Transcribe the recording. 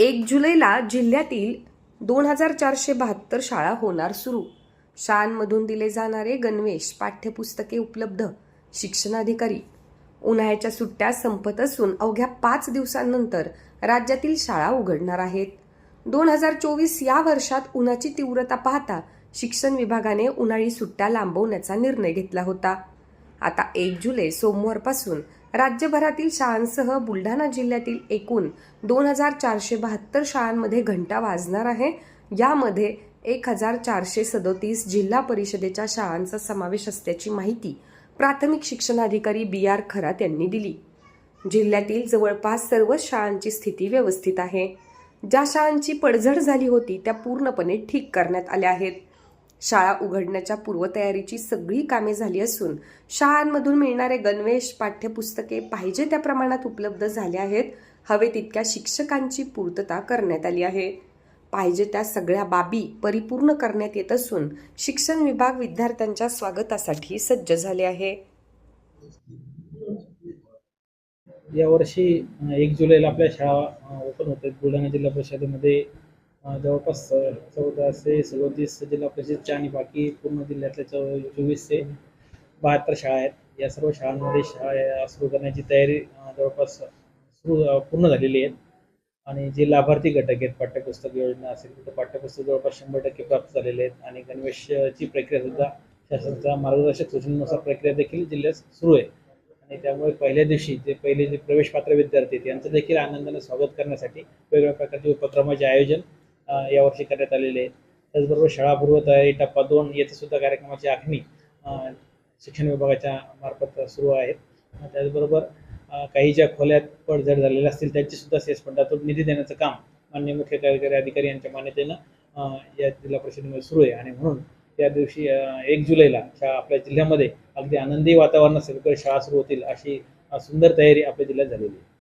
एक जुलैला जिल्ह्यातील दोन हजार चारशे बहात्तर शाळा होणार सुरू. शाळांमधून दिले जाणारे गणवेश पाठ्यपुस्तके उपलब्ध शिक्षणाधिकारी. उन्हाळ्याच्या सुट्ट्या संपत असून अवघ्या पाच दिवसांनंतर राज्यातील शाळा उघडणार आहेत. दोन हजार चोवीस या वर्षात उन्हाची तीव्रता पाहता शिक्षण विभागाने उन्हाळी सुट्ट्या लांबवण्याचा निर्णय घेतला होता. आता एक जुलै सोमवारपासून राज्यभरातील शाळांसह बुलढाणा जिल्ह्यातील एकूण दोन हजार चारशे बहात्तर शाळांमध्ये घंटा वाजणार आहे. यामध्ये एक हजार चारशे सदोतीस जिल्हा परिषदेच्या शाळांचा समावेश असल्याची माहिती प्राथमिक शिक्षणाधिकारी बी आर खरात यांनी दिली. जिल्ह्यातील जवळपास सर्वच शाळांची स्थिती व्यवस्थित आहे. ज्या शाळांची पडझड झाली होती त्या पूर्णपणे ठीक करण्यात आल्या आहेत. शाळा उघडण्याच्या पूर्वतयारीची सगळी कामे झाली असून शाळांमधून मिळणारे गणवेश पाठ्यपुस्तके पाहिजे त्या प्रमाणात उपलब्ध झाले आहेत. हवे तितक्या शिक्षकांची पूर्तता करण्यात आली आहे. पाहिजे त्या सगळ्या बाबी परिपूर्ण करण्यात येत असून शिक्षण विभाग विद्यार्थ्यांच्या स्वागतासाठी सज्ज झाले आहे. यावर्षी एक जुलैला आपल्या शाळा ओपन होत आहेत. बुलढाणा जिल्हा परिषदेमध्ये जवळपास चौदाशे सदोतीस जिल्हा परिषदच्या आणि बाकी पूर्ण जिल्ह्यातल्या चौ चोवीसशे बहात्तर शाळा आहेत. या सर्व शाळांमध्ये शाळा सुरू करण्याची तयारी जवळपास सुरू पूर्ण झालेली आहे. आणि जे लाभार्थी घटक आहेत पाठ्यपुस्तक योजना असेल तर पाठ्यपुस्तक जवळपास शंभर टक्के प्राप्त झालेले आहेत. आणि गणवेशची प्रक्रियासुद्धा शासनाच्या मार्गदर्शक सूचनेनुसार प्रक्रिया देखील जिल्ह्यात सुरू आहे. आणि त्यामुळे पहिल्या दिवशी जे पहिले जे प्रवेशपात्र विद्यार्थी आहेत यांचं देखील आनंदाने स्वागत करण्यासाठी वेगवेगळ्या प्रकारचे उपक्रमाचे आयोजन यावर्षी करण्यात आलेले आहे त्याचबरोबर शाळापूर्व तयारी टप्पा दोन याचे सुद्धा कार्यक्रमाची आखणी शिक्षण विभागाच्या मार्फत सुरू आहेत. त्याचबरोबर काही ज्या खोल्यात पडझड झालेल्या असतील त्यांची सुद्धा सेस फंडातून निधी देण्याचं काम मान्य मुख्य कार्यकारी अधिकारी यांच्या मान्यतेनं या जिल्हा परिषदेमध्ये सुरू आहे. आणि म्हणून त्या दिवशी एक जुलैला शाळा आपल्या जिल्ह्यामध्ये अगदी आनंदी वातावरणात सगळीकडे शाळा सुरू होतील अशी सुंदर तयारी आपल्या जिल्ह्यात झालेली आहे.